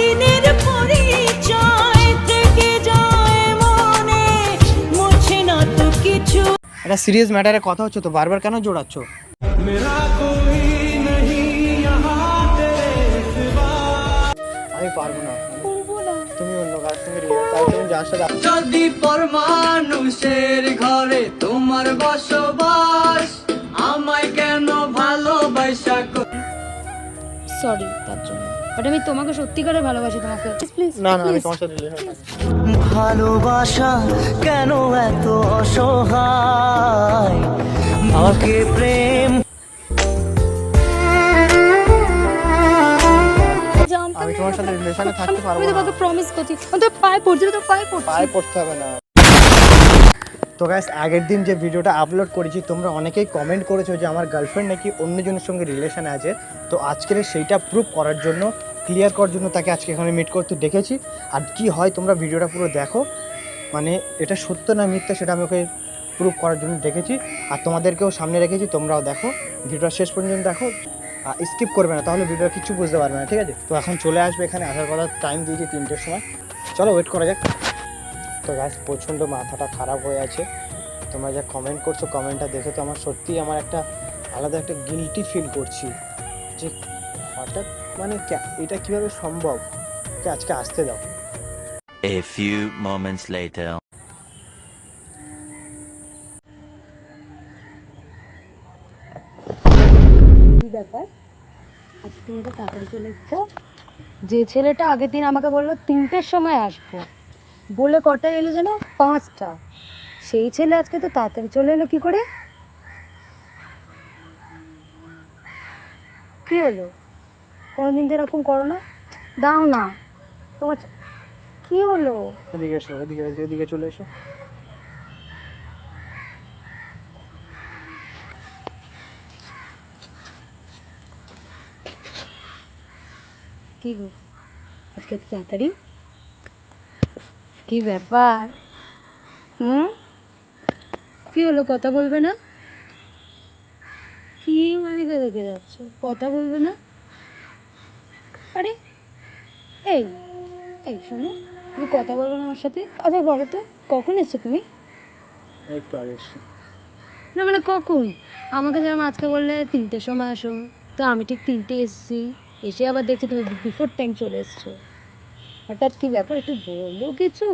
দিনের পরিচয় থেকে যায় মনে। মুছে না তো কিছু। একটা সিরিয়াস ম্যাটারে কথা হচ্ছে তো বারবার কেন জোড়াচ্ছ? আমি পারব না। তুমি অন্য কার সঙ্গে তুমি যার সাথে যদি পর মানুষের ঘরে তোমার বসবাস আমায় কেন ভালোবাসা সরি তার জন্য। বাট আমি তোমাকে সত্যিকারে ভালোবাসি তোমাকে। প্লিজ না না আমি তোমার সাথে ভালোবাসা কেন এত অসহায়? আমাকে প্রেম। আমি তোমার সাথে রিলেশনে থাকতে পারব না। তোমাকে প্রমিস করছি। আমি তো পায়ে পড়ছি আমি তো পায়ে পড়ছি। পায়ে পড়তে হবে না। তো গ্যাস আগের দিন যে ভিডিওটা আপলোড করেছি তোমরা অনেকেই কমেন্ট করেছ যে আমার গার্লফ্রেন্ড নাকি অন্যজনের সঙ্গে রিলেশনে আছে। তো আজকের সেইটা প্রুফ করার জন্য ক্লিয়ার করার জন্য তাকে আজকে এখানে মিট করতে ডেকেছি আর কি হয় তোমরা ভিডিওটা পুরো দেখো। মানে এটা সত্য না মিথ্যা সেটা আমি ওকে প্রুভ করার জন্য ডেকেছি আর তোমাদেরকেও সামনে রেখেছি, তোমরাও দেখো। ভিডিওটা শেষ পর্যন্ত দেখো। স্কিপ করবে না, তাহলে ভিডিওটা কিছু বুঝতে পারবে না, ঠিক আছে? তো এখন চলে আসবে এখানে, আসার কথা টাইম দিয়েছি তিনটের সময়। চলো ওয়েট করা যাক। তো গাছ প্রচণ্ড মাথাটা খারাপ হয়ে আছে। তোমরা যা কমেন্ট করছ কমেন্টটা দেখে তো আমার সত্যিই আমার একটা আলাদা একটা গিলটি ফিল করছি। যে হঠাৎ মানে এটা কীভাবে সম্ভব? যে আজকে আসতে দাও। A few moments later. কি ব্যাপার? আজ তুমি তো তাড়াতাড়ি চলে এসছো? যে ছেলেটা আগের দিন আমাকে বলল তিনটের সময় আসব। বলে কটায় এলো যেন? পাঁচটা। সেই ছেলে আজকে তো তাড়াতাড়ি চলে এলো কি করে? কি হলো? কোনোদিন তো এরকম করো না। দাও না। তোমার কি হলো? এদিকে এসো এদিকে এদিকে চলে এসো। কি গো? আজকে এত তাড়াতাড়ি? কি ব্যাপার? হুম? কি হলো কথা বলবে না? কি মালিকে দেখে যাচ্ছ? কথা বলবে না আরে এই এই শোনো তুমি কথা বলবে না আমার সাথে। আচ্ছা বলো তো কখন এসছো তুমি? একটু আগে না মানে কখন? আমাকে যেমন আজকে বললে তিনটের সময় আসো তো আমি ঠিক তিনটে এসেছি। এসে আবার দেখছি তুমি বিফোর টাইম চলে এসছো। হঠাৎ কি ব্যাপার একটু বলো কিছু?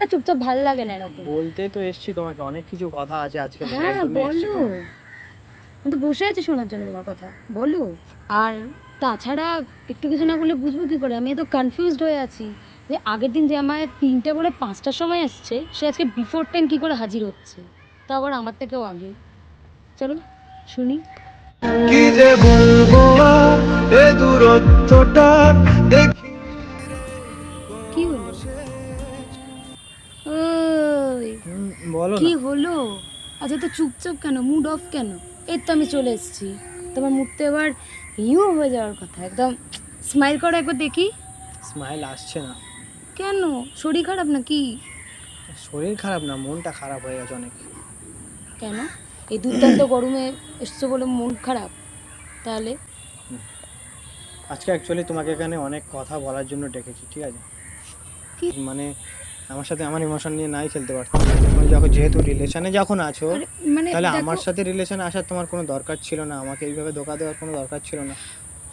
না চুপচাপ ভালো লাগে না এরকম। বলতে তো এসছি তোমাকে অনেক কিছু কথা আছে আজকে হ্যাঁ বলো। আমি তো বসে আছি শোনার জন্য তোমার কথা। বলো। আর তাছাড়া একটু কিছু না বললে বুঝব কি করে আমি তো কনফিউজড হয়ে আছি যে আগের দিন যে আমার তিনটে বলে পাঁচটার সময় আসছে সে আজকে বিফোর টাইম কি করে হাজির হচ্ছে? তা আবার আমার থেকেও আগে। চলো শুনি। কি যে বলব এ দূরত্বটা দেখি। কি হলো? ওই বলো কি হলো? আচ্ছা তো চুপচাপ কেন? মুড অফ কেন? এই তো আমি চলে এসেছি। তোমার মুডটা এবার ইউ হয়ে যাওয়ার কথা একদম স্মাইল করো একবার দেখি। স্মাইল আসছে না। কেন? শরীর খারাপ নাকি? শরীর খারাপ না মনটা খারাপ হয়ে গেছে অনেক। কেন? এই দুর্দান্ত গরমে এসছো বলে মন খারাপ তাহলে? আজকে অ্যাকচুয়ালি তোমাকে এখানে অনেক কথা বলার জন্য ডেকেছি ঠিক আছে? মানে আমার সাথে আমার ইমোশন নিয়ে নাই খেলতে পারতাম। তুমি যখন যেহেতু রিলেশনে যখন আছো মানে তাহলে আমার সাথে রিলেশনে আসার তোমার কোনো দরকার ছিল না। আমাকে এইভাবে ধোকা দেওয়ার কোনো দরকার ছিল না।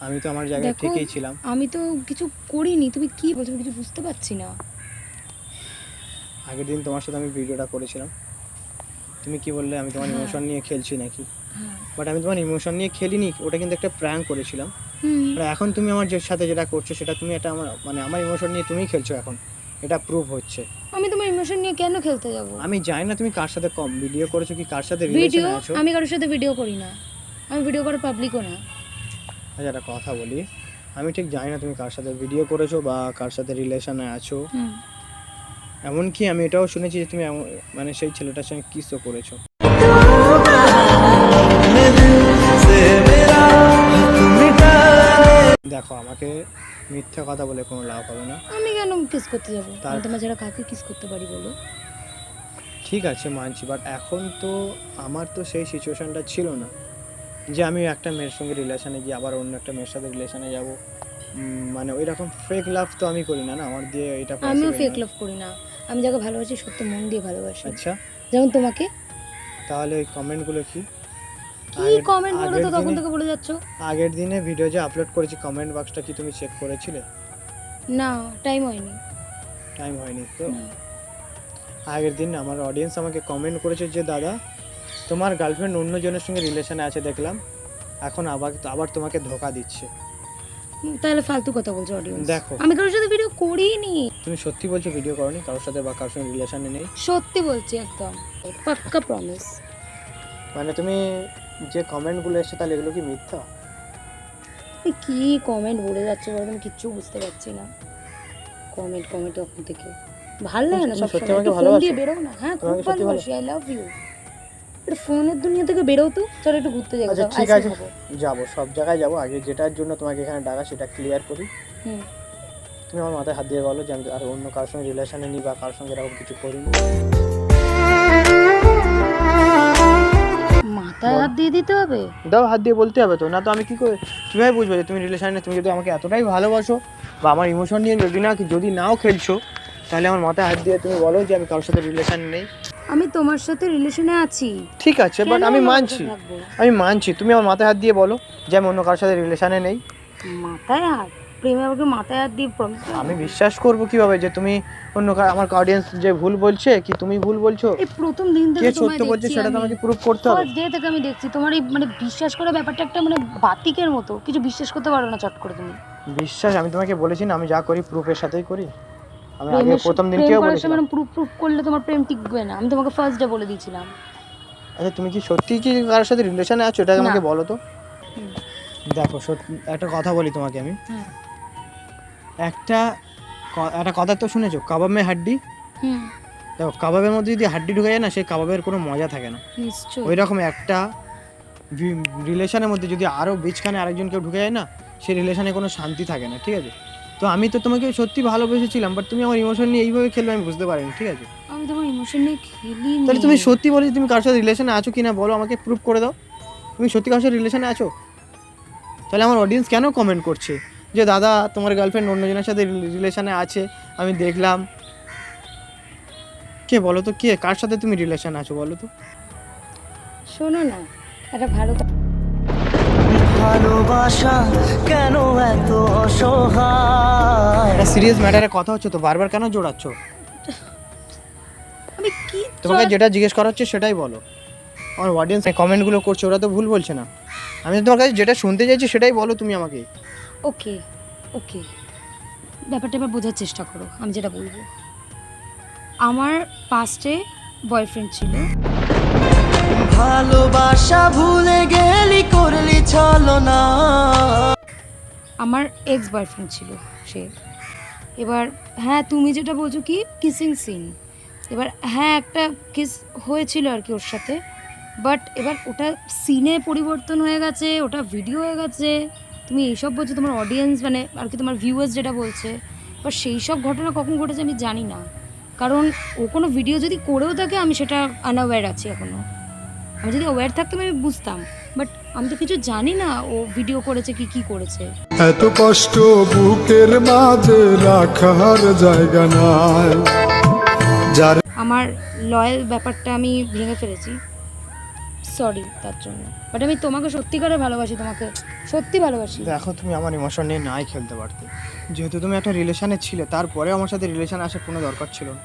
আমি তো আমার জায়গায় ঠিকই ছিলাম। আমি তো কিছু করিনি। তুমি কি বলছো? কিছু বুঝতে পারছি না। আগের দিন তোমার সাথে আমি ভিডিওটা করেছিলাম। তুমি কি বললে আমি তোমার হ্যাঁ। ইমোশন নিয়ে খেলছি নাকি? হ্যাঁ। বাট আমি তোমার ইমোশন নিয়ে খেলিনি ওটা কিন্তু একটা প্র্যাঙ্ক করেছিলাম। হুম। এখন তুমি আমার সাথে যেটা করছ সেটা তুমি একটা আমার মানে আমার ইমোশন নিয়ে তুমি খেলছো এখন। এটা প্রুফ হচ্ছে। আমি তোমার ইমোশন নিয়ে কেন খেলতে যাব? আমি জানি না তুমি কার সাথে কম ভিডিও করেছ কি কার সাথে ভিডিও আছো। আমি কারোর সাথে ভিডিও করি না। আমি ভিডিও করে পাবলিকও না। আচ্ছা একটা কথা বলি। আমি ঠিক জানি না তুমি কার সাথে ভিডিও করেছ বা কার সাথে রিলেশনে আছো। এমনকি আমি এটাও শুনেছি যে তুমি মানে সেই ছেলেটার সঙ্গে কিসও করেছ। দেখো আমাকে মিথ্যা কথা বলে কোনো লাভ হবে না। আমি কেন কিস করতে যাব? তার- তোমার যারা কাকে কিস করতে পারি বলো। ঠিক আছে মানছি বাট এখন তো আমার তো সেই সিচুয়েশনটা ছিল না যে আমি একটা মেয়ের সঙ্গে রিলেশানে গিয়ে আবার অন্য একটা মেয়ের সাথে রিলেশানে যাব। মানে ওই রকম ফেক লাভ তো আমি করি না না? আমার দিয়ে এটা আমিও ফেক লাভ করি না। আমি যাকে ভালোবাসি সত্যি মন দিয়ে ভালোবাসি। আচ্ছা। যেমন তোমাকে। তাহলে ওই কমেন্টগুলো কি? কি কমেন্ট বলো তো তখন থেকে বলে যাচ্ছ? আগের দিনে ভিডিও যে আপলোড করেছি কমেন্ট বক্সটা কি তুমি চেক করেছিলে? না টাইম হয়নি। টাইম হয়নি তো আগের দিন আমার অডিয়েন্স আমাকে কমেন্ট করেছে যে দাদা তোমার গার্লফ্রেন্ড অন্যজনের সঙ্গে রিলেশনে আছে দেখলাম এখন আবার আবার তোমাকে ধোকা দিচ্ছে। তাহলে ফালতু কথা বলছো অডিয়েন্স দেখো। আমি কারোর সাথে ভিডিও করিনি। তুমি সত্যি বলছো ভিডিও করনি? কারোর সাথে বা কারোর সঙ্গে রিলেশনে নেই? সত্যি বলছি একদম। পাক্কা প্রমিস মানে তুমি যে কমেন্টগুলো এসছে তাহলে এগুলো কি মিথ্যা? কি কমেন্ট বলে যাচ্ছে বলো আমি কিচ্ছু বুঝতে পারছি না। কমেন্ট কমেন্ট তখন থেকে। ভালো লাগে না সব সত্যি সময় আমাকে ফোন? দিয়ে বেরো না। হ্যাঁ খুব ভালোবাসি আই লাভ ইউ এটা ফোনের দুনিয়া থেকে বেরো তো। চলো একটু ঘুরতে যাব আচ্ছা ঠিক আছে। যাব সব জায়গায় যাব। আগে যেটার জন্য তোমাকে এখানে ডাকা সেটা ক্লিয়ার করি। হুম। তুমি আমার মাথায় হাত দিয়ে বলো যে আমি আর অন্য কারোর সঙ্গে রিলেশনে নিই বা কারোর সঙ্গে এরকম কিছু করিনি। মাথায় হাত দিয়ে দিতে হবে? দাও হাত দিয়ে বলতে হবে তো। না তো আমি কি করে কীভাবে বুঝব যে তুমি রিলেশনে তুমি যদি আমাকে এতটাই ভালোবাসো বা আমার ইমোশন নিয়ে যদি না যদি নাও খেলছো তাহলে আমার মাথায় হাত দিয়ে তুমি বলো যে আমি কারোর সাথে রিলেশন নেই। আমি তোমার সাথে রিলেশনে আছি। ঠিক আছে বাট আমি মানছি। আমি মানছি। তুমি আমার মাথায় হাত দিয়ে বলো যে আমি অন্য কারোর সাথে রিলেশনে নেই। মাথায় হাত? প্রেমে আমাকে মাথায় হাত দিয়ে করো। আমি বিশ্বাস করব কীভাবে যে তুমি অন্য কা- আমার অডিয়েন্স যে ভুল বলছে কি তুমি ভুল বলছো? এই প্রথম দিন কে থেকে সত্য বলছে দেখছি সেটা তো আমি। আমাকে প্রুভ করতে হবে। ফার্স্ট ডে থেকে আমি দেখছি। তোমার এই মানে বিশ্বাস করা ব্যাপারটা একটা মানে বাতিকের মতো। কিছু বিশ্বাস করতে পারো না চট করে তুমি। বিশ্বাস আমি তোমাকে বলেছি না আমি যা করি প্রুফের সাথেই করি। আমি আগে প্রেমের- প্রথম দিন প্রেম কেউ করার বলেছিলাম। সময় প্রুফ প্রুফ করলে তোমার প্রেম টিকবে না। আমি তোমাকে ফার্স্ট ডে বলে দিয়েছিলাম। আচ্ছা তুমি কি সত্যি কি কারোর সাথে রিলেশনে আছো? এটা আমাকে না। বলো তো। দেখো সত্যি একটা কথা বলি তোমাকে আমি। হ্যাঁ একটা একটা কথা তো শুনেছো কাবাব মে হাড্ডি দেখো কাবাবের মধ্যে যদি হাড্ডি ঢুকে যায় না সেই কাবাবের কোনো মজা থাকে না। ওই রকম একটা রিলেশনের মধ্যে যদি আরও বীজখানে আরেকজন কেউ ঢুকে যায় না সেই রিলেশনে কোনো শান্তি থাকে না ঠিক আছে? তো আমি তো তোমাকে সত্যি ভালোবেসেছিলাম বাট তুমি আমার ইমোশন নিয়ে এইভাবে খেলবে আমি বুঝতে পারিনি ঠিক আছে? আমি তোমার ইমোশন নিয়ে খেলি তাহলে তুমি সত্যি বলে তুমি কারোর সাথে রিলেশনে আছো কি না বলো আমাকে প্রুভ করে দাও। তুমি সত্যি কারোর সাথে রিলেশনে আছো? তাহলে আমার অডিয়েন্স কেন কমেন্ট করছে? যে দাদা তোমার গার্লফ্রেন্ড অন্যজনের সাথে রিলেশানে আছে আমি দেখলাম। কে বলো তো কে? কার সাথে তুমি রিলেশন আছো বলো তো? শোনো না একটা ভালো ভালোবাসা কেন এত অসহায়? একটা সিরিয়াস ম্যাটারে কথা হচ্ছে তো বারবার কেন জোড়াচ্ছ? আমি কি তোমাকে যেটা জিজ্ঞেস করা হচ্ছে সেটাই বলো। আমার অডিয়েন্স কমেন্টগুলো করছে ওরা তো ভুল বলছে না। আমি তো তোমার কাছে যেটা শুনতে চাইছি সেটাই বলো তুমি আমাকে। ওকে ওকে। ব্যাপারটা এবার বোঝার চেষ্টা করো আমি যেটা বলব। আমার পাস্টে বয়ফ্রেন্ড ছিল। ভালোবাসা ভুলে গেলি করলি ছলো না। আমার এক্স বয়ফ্রেন্ড ছিল সে। এবার হ্যাঁ তুমি যেটা বলছো কি কিসিং সিন এবার হ্যাঁ একটা কিস হয়েছিল আর কি ওর সাথে। বাট এবার ওটা সিনে পরিবর্তন হয়ে গেছে ওটা ভিডিও হয়ে গেছে। তুমি এইসব বলছো তোমার অডিয়েন্স মানে আর কি তোমার ভিউয়ার্স যেটা বলছে এবার সেই সব ঘটনা কখন ঘটেছে আমি জানি না। কারণ ও কোনো ভিডিও যদি করেও থাকে আমি সেটা আনঅ্যাওয়্যার আছি এখনও আমি যদি অ্যাওয়্যার থাকতাম আমি বুঝতাম। বাট আমি তো কিছু জানি না ও ভিডিও করেছে কি কি করেছে। এত কষ্ট বুকের মাঝে রাখার জায়গা নাই। আমার লয়াল ব্যাপারটা আমি ভেঙে ফেলেছি। সরি তার জন্য। বাট আমি তোমাকে সত্যি করে ভালোবাসি তোমাকে সত্যি ভালোবাসি। দেখো তুমি আমার ইমোশন নিয়ে নাই খেলতে পারতে। যেহেতু তুমি একটা রিলেশনে ছিলে তারপরে আমার সাথে রিলেশন আসার কোনো দরকার ছিল না।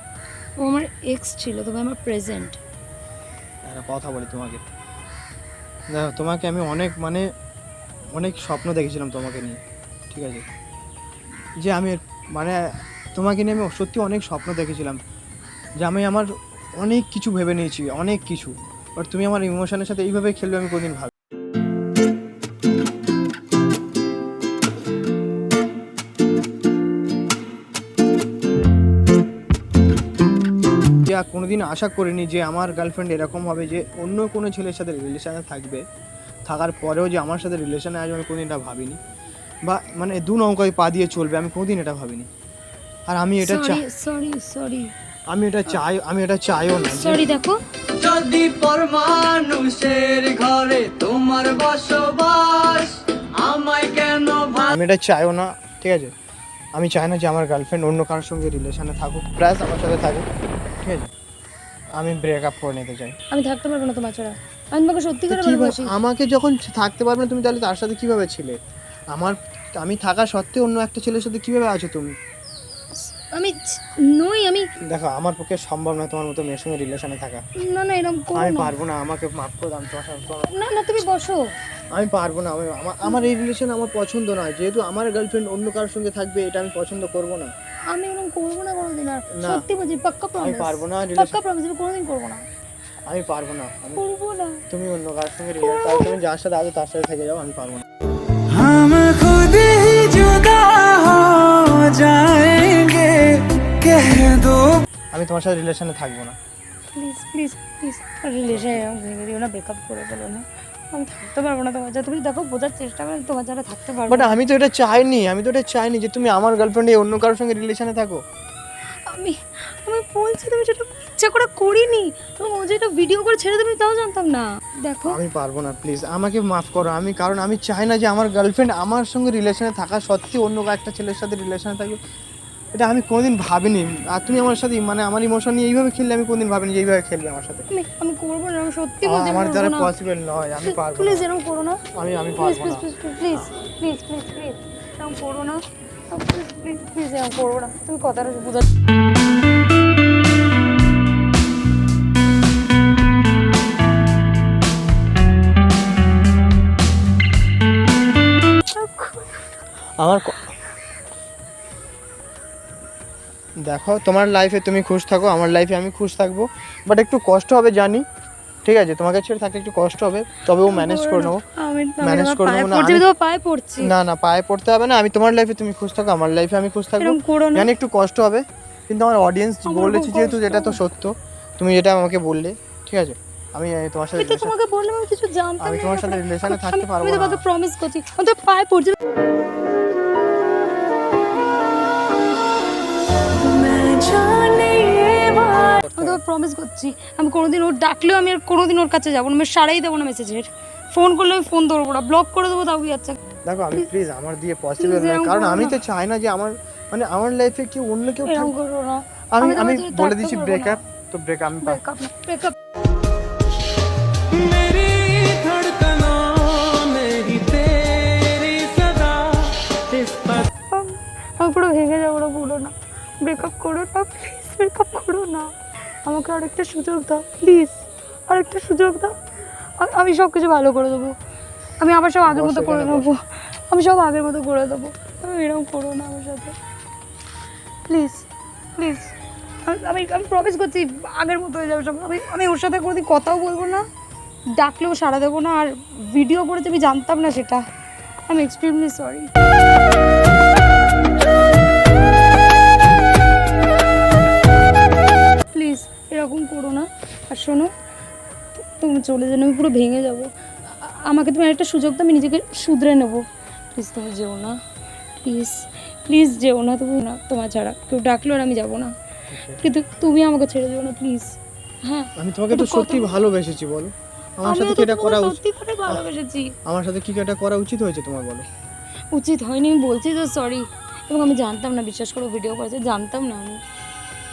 ও আমার এক্স ছিল তবে আমার প্রেজেন্ট একটা কথা বলি তোমাকে। দেখো তোমাকে আমি অনেক মানে অনেক স্বপ্ন দেখেছিলাম তোমাকে নিয়ে ঠিক আছে? যে আমি মানে তোমাকে নিয়ে আমি সত্যি অনেক স্বপ্ন দেখেছিলাম। যে আমি আমার অনেক কিছু ভেবে নিয়েছি অনেক কিছু। বাট তুমি আমার ইমোশনের সাথে এইভাবে খেলবে আমি কোনদিন ভাবি কোনোদিন আশা করিনি যে আমার গার্লফ্রেন্ড এরকম হবে যে অন্য কোনো ছেলের সাথে রিলেশানে থাকবে। থাকার পরেও যে আমার সাথে রিলেশানে আসবে আমি কোনোদিন এটা ভাবিনি। বা মানে দু নৌকায় পা দিয়ে চলবে আমি কোনোদিন এটা ভাবিনি। আর আমি এটা চাই সরি সরি আমি এটা চাই আমি এটা চাইও না। সরি দেখো। যদি পর মানুষের ঘরে তোমার বসবাস আমায় কেন আমি এটা চাইও না ঠিক আছে? আমি চাই না যে আমার গার্লফ্রেন্ড অন্য কারোর সঙ্গে রিলেশনে থাকুক প্লাস আমার সাথে থাকুক ঠিক আছে? আমি ব্রেকআপ করে নিতে চাই। আমি থাকতে পারব না তোমার ছাড়া। আমি তোমাকে সত্যি করে ভালোবাসি। আমাকে যখন থাকতে পারবে না তুমি তাহলে তার সাথে কীভাবে ছিলে? আমার আমি থাকা সত্ত্বেও অন্য একটা ছেলের সাথে কীভাবে আছো তুমি? আমি ছ- নই আমি দেখো আমার পক্ষে সম্ভব না তোমার মতো মেয়ের সঙ্গে রিলেশনে থাকা না না এরকম করো আমি না পারবো না আমাকে মাফ করে দাও, আমি তোমার সাথে তোমার- না না তুমি বসো আমি পারবো না আমি আমার- আমার এই রিলেশন আমার পছন্দ নয় যেহেতু আমার গার্লফ্রেন্ড অন্য কারোর সঙ্গে থাকবে এটা আমি পছন্দ করবো না আমি এরকম করবো না কোনোদিন আর না। সত্যি বলছি পাক্কা প্রমিস পারবো না, পাক্কা relation- প্রমিস আমি কোনোদিন করবো না আমি পারবো না আমি করবো না তুমি অন্য কারোর সঙ্গে রিলেশন তাহলে তুমি যার সাথে আছো তার সাথে থেকে যাও আমি পারবো না हम खुद ही जुदा हो जाएंगे कह दो আমি তোমার সাথে রিলেশনে থাকব না। প্লিজ প্লিজ প্লিজ রিলেশন ভেঙে দিও না ব্রেকআপ করে ফেলো না। আমি থাকতে পারব না তোমার সাথে। তুমি দেখো বোঝার চেষ্টা করে তোমার যারা থাকতে পারব বাট আমি তো এটা চাইনি আমি তো এটা চাইনি যে তুমি আমার গার্লফ্রেন্ডে অন্য কারোর সঙ্গে রিলেশনে থাকো। আমি আমি বলছি তুমি যেটা ইচ্ছা করে করিনি। এবং ও যেটা ভিডিও করে ছেড়ে দেবে তাও জানতাম না। দেখো। আমি পারব না প্লিজ আমাকে মাফ করো। আমি কারণ আমি চাই না যে আমার গার্লফ্রেন্ড আমার সঙ্গে রিলেশনে থাকা সত্ত্বেও অন্য একটা ছেলের সাথে রিলেশনে থাকবে এটা আমি কোনোদিন ভাবিনি। আর তুমি আমার সাথে মানে আমার ইমোশন নিয়ে এইভাবে খেললে আমি কোনোদিন ভাবিনি যে এইভাবে খেলবে আমার সাথে। আমি করব না আমি সত্যি বলছি আমার দ্বারা পসিবল নয় আমি পারব না। প্লিজ এরকম করো না। আমি আমি পারব না। Please please please please please এরকম করো না। প্লিজ প্লিজ প্লিজ এরকম করব না। তুমি কথাটা বোঝা আমার দেখো তোমার লাইফে তুমি খুশ থাকো আমার লাইফে আমি খুশ থাকব। বাট একটু কষ্ট হবে জানি। ঠিক আছে তোমাকে ছেড়ে থাকতে একটু কষ্ট হবে তবে ও ম্যানেজ করে নেব। Manage করে নেব না, না না পায়ে পড়তে হবে না আমি তোমার লাইফে তুমি খুশ থাকো আমার লাইফে আমি খুশ থাকব। জানি একটু কষ্ট হবে কিন্তু আমার অডিয়েন্স বলেছি যেহেতু যেটা তো সত্য তুমি যেটা আমাকে বললে ঠিক আছে? আমি তোমার সাথে তোমাকে বললাম কিছু জানতাম আমি তোমার সাথে। রিলেশনে থাকতে পারব আমি তোমাকে প্রমিস করছি। আমি তো পায়ে পড়ছি। তো প্রমিস করছি। আমি কোনোদিন ওর ডাকলেও আমি আর কোনোদিন ওর কাছে যাব না। আমি সারাই দেবো না মেসেজের ফোন করলে আমি ফোন ধরবো না। ব্লক করে দেবো তাও আচ্ছা দেখো আমি প্লিজ আমার দিয়ে পসিবল না কারণ আমি তো চাই না যে আমার মানে আমার লাইফে কি অন্য কেউ থাকুক আমি আমি বলে দিছি ব্রেকআপ তো ব্রেক আমি ব্রেকআপ ব্রেকআপ আমি পুরো ভেঙে যাব না পুরো না। ব্রেকআপ করো না প্লিজ ব্রেকআপ করো না। আমাকে আরেকটা সুযোগ দাও প্লিজ আরেকটা সুযোগ দাও। আমি সব কিছু ভালো করে দেবো। আমি আবার সব আগের মতো করে দেবো আমি সব আগের মতো করে দেবো। তুমি এরকম করো না আমার সাথে। প্লিজ প্লিজ আমি আমি প্রমিস করছি আগের মতো হয়ে যাবে সব। আমি আমি ওর সাথে কোনোদিন কথাও বলব না ডাকলেও সাড়া দেবো না আর ভিডিও করেছে আমি জানতাম না সেটা। আমি এক্সট্রিমলি সরি এরকম করো না। আর শোনো তুমি চলে যাও আমি পুরো ভেঙে যাব। আমাকে তুমি একটা সুযোগ দাও আমি নিজেকে শুধরে নেব। প্লিজ তুমি যেও না। প্লিজ প্লিজ যেও না তুমি। না তোমার ছাড়া কেউ ডাকলো আর আমি যাব না। কিন্তু তুমি আমাকে ছেড়ে যেও না প্লিজ হ্যাঁ আমি তোমাকে তো সত্যি ভালোবেসেছি বলো। আমার সাথে কি এটা করা উচিত? ভালোবেসেছি। আমার সাথে কি এটা করা উচিত হয়েছে তোমার বলো? উচিত হয়নি আমি বলছি তো সরি এবং আমি জানতাম না বিশ্বাস করে ভিডিও করেছে জানতাম না আমি।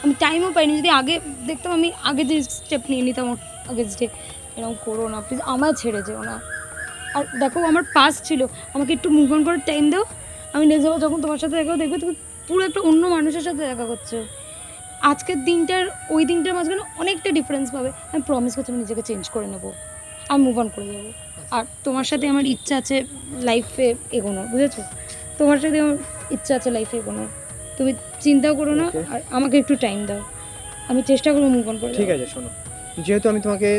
আমি টাইমও পাইনি, যদি আগে দেখতাম আমি আগে যে স্টেপ নিয়ে নিতাম, আগে যে এরকম করো না প্লিজ আমায় ছেড়ে যেও না। আর দেখো আমার পাস ছিল, আমাকে একটু মুভ অন করে টাইম দাও, আমি নেক্সট যাব যখন তোমার সাথে দেখা দেখবে তুমি পুরো একটা অন্য মানুষের সাথে দেখা করছ। আজকের দিনটার, ওই দিনটার মাঝখানে অনেকটা ডিফারেন্স পাবে। আমি প্রমিস করছি, আমি নিজেকে চেঞ্জ করে নেব। আমি মুভ অন করে যাব আর তোমার সাথে আমার ইচ্ছা আছে লাইফে এগোনো, বুঝেছ? তোমার সাথে আমার ইচ্ছা আছে লাইফে এগোনোর তুমি চিন্তাও করো না আর আমাকে একটু টাইম দাও। আমি চেষ্টা করব মুভ অন করে ঠিক আছে শোনো। যেহেতু আমি তোমাকে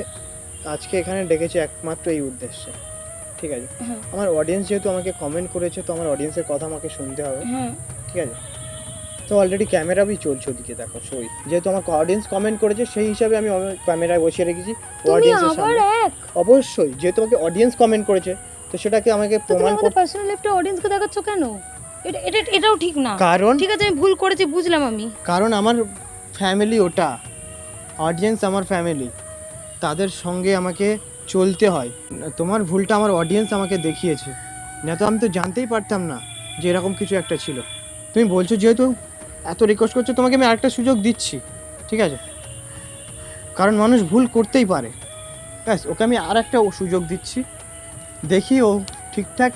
আজকে এখানে ডেকেছি একমাত্র এই উদ্দেশ্যে ঠিক আছে? হ্যাঁ। আমার অডিয়েন্স যেহেতু আমাকে কমেন্ট করেছে তো আমার অডিয়েন্সের কথা আমাকে শুনতে হবে। হ্যাঁ। ঠিক আছে? তো অলরেডি ক্যামেরাবি চলছে ওদিকে দেখো সই যেহেতু আমার অডিয়েন্স কমেন্ট করেছে সেই হিসাবে আমি ক্যামেরায় বসিয়ে রেখেছি। অডিয়েন্সের সামনে। অবশ্যই যেহেতু আমাকে অডিয়েন্স কমেন্ট করেছে তো সেটাকে আমাকে প্রমাণ করতে পার্সোনাল লাইফটা অডিয়েন্সকে দেখাচ্ছ কেন? এটা এটা এটাও ঠিক না। কারণ? ঠিক আছে আমি ভুল করেছি বুঝলাম আমি। কারণ আমার ফ্যামিলি ওটা। অডিয়েন্স আমার ফ্যামিলি তাদের সঙ্গে আমাকে চলতে হয়। তোমার ভুলটা আমার অডিয়েন্স আমাকে দেখিয়েছে। না তো আমি তো জানতেই পারতাম না যে এরকম কিছু একটা ছিল। তুমি বলছো যেহেতু এত রিকোয়েস্ট করছ তোমাকে আমি আরেকটা সুযোগ দিচ্ছি। ঠিক আছে? কারণ মানুষ ভুল করতেই পারে। ব্যাস ওকে আমি আর একটা সুযোগ দিচ্ছি। দেখি ও ঠিকঠাক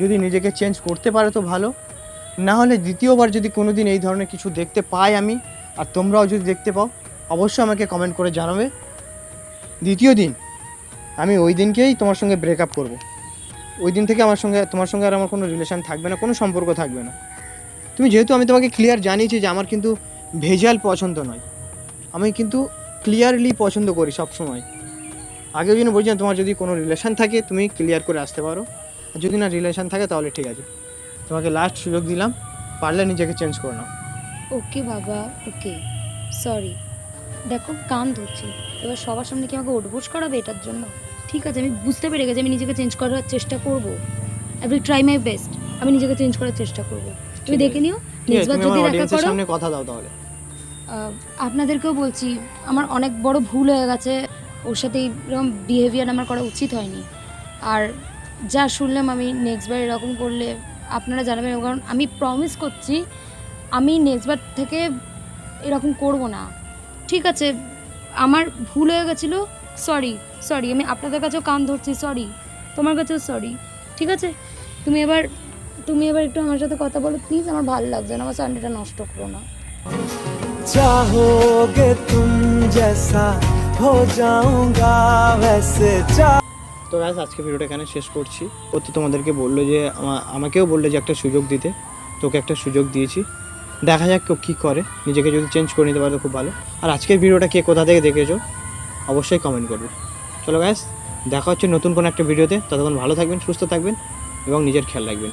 যদি নিজেকে চেঞ্জ করতে পারে তো ভালো। না হলে দ্বিতীয়বার যদি কোনো দিন এই ধরনের কিছু দেখতে পাই আমি আর তোমরাও যদি দেখতে পাও অবশ্যই আমাকে কমেন্ট করে জানাবে। দ্বিতীয় দিন আমি ওই দিনকেই তোমার সঙ্গে ব্রেকআপ করব। ওই দিন থেকে আমার সঙ্গে তোমার সঙ্গে আর আমার কোনো রিলেশন থাকবে না কোনো সম্পর্ক থাকবে না। তুমি যেহেতু আমি তোমাকে ক্লিয়ার জানিয়েছি যে আমার কিন্তু ভেজাল পছন্দ নয় আমি কিন্তু ক্লিয়ারলি পছন্দ করি সব সময় আগেও জন্য বলছি না, তোমার যদি কোনো রিলেশন থাকে তুমি ক্লিয়ার করে আসতে পারো। যদি না রিলেশন থাকে তাহলে ঠিক আছে। তোমাকে লাস্ট সুযোগ দিলাম পারলে নিজেকে চেঞ্জ করে নাও। ওকে বাবা ওকে সরি দেখো কান ধরছি। এবার সবার সামনে কি আমাকে ওঠবোস করাবে এটার জন্য? ঠিক আছে আমি বুঝতে পেরে গেছি আমি নিজেকে চেঞ্জ করার চেষ্টা করব। I will try my best আমি নিজেকে চেঞ্জ করার চেষ্টা করব। তুমি দেখে নিও ঠিক আছে নেক্সট বার তুমি আমার যদি দেখা করো। সামনে কথা দাও তাহলে। আপনাদেরকেও বলছি আমার অনেক বড় ভুল হয়ে গেছে ওর সাথে এরকম বিহেভিয়ার আমার করা উচিত হয়নি। আর যা শুনলাম আমি নেক্সট বার এরকম করলে আপনারা জানাবেন কারণ আমি প্রমিস করছি আমি নেক্সট বার থেকে এরকম করব না ঠিক আছে আমার ভুল হয়ে গেছিলো সরি সরি আমি আপনাদের কাছেও কান ধরছি সরি তোমার কাছেও সরি ঠিক আছে তুমি এবার তুমি এবার একটু আমার সাথে কথা বলো প্লিজ আমার ভালো লাগছে না আমার সানডেটা নষ্ট করো না चाहोगे तुम जैसा हो जाऊंगा वैसे चाह তো গাইস আজকে ভিডিওটা এখানে শেষ করছি। ও তো তোমাদেরকে বলল যে আমাকেও বলল যে একটা সুযোগ দিতে। তোকে একটা সুযোগ দিয়েছি। দেখা যাক কেউ কী করে। নিজেকে যদি চেঞ্জ করে নিতে পারে তো খুব ভালো। আর আজকের ভিডিওটা কে কোথা থেকে দেখেছ, অবশ্যই কমেন্ট করবে। চলো গাইস দেখা হচ্ছে নতুন কোনো একটা ভিডিওতে ততক্ষণ ভালো থাকবেন, সুস্থ থাকবেন এবং নিজের খেয়াল রাখবেন।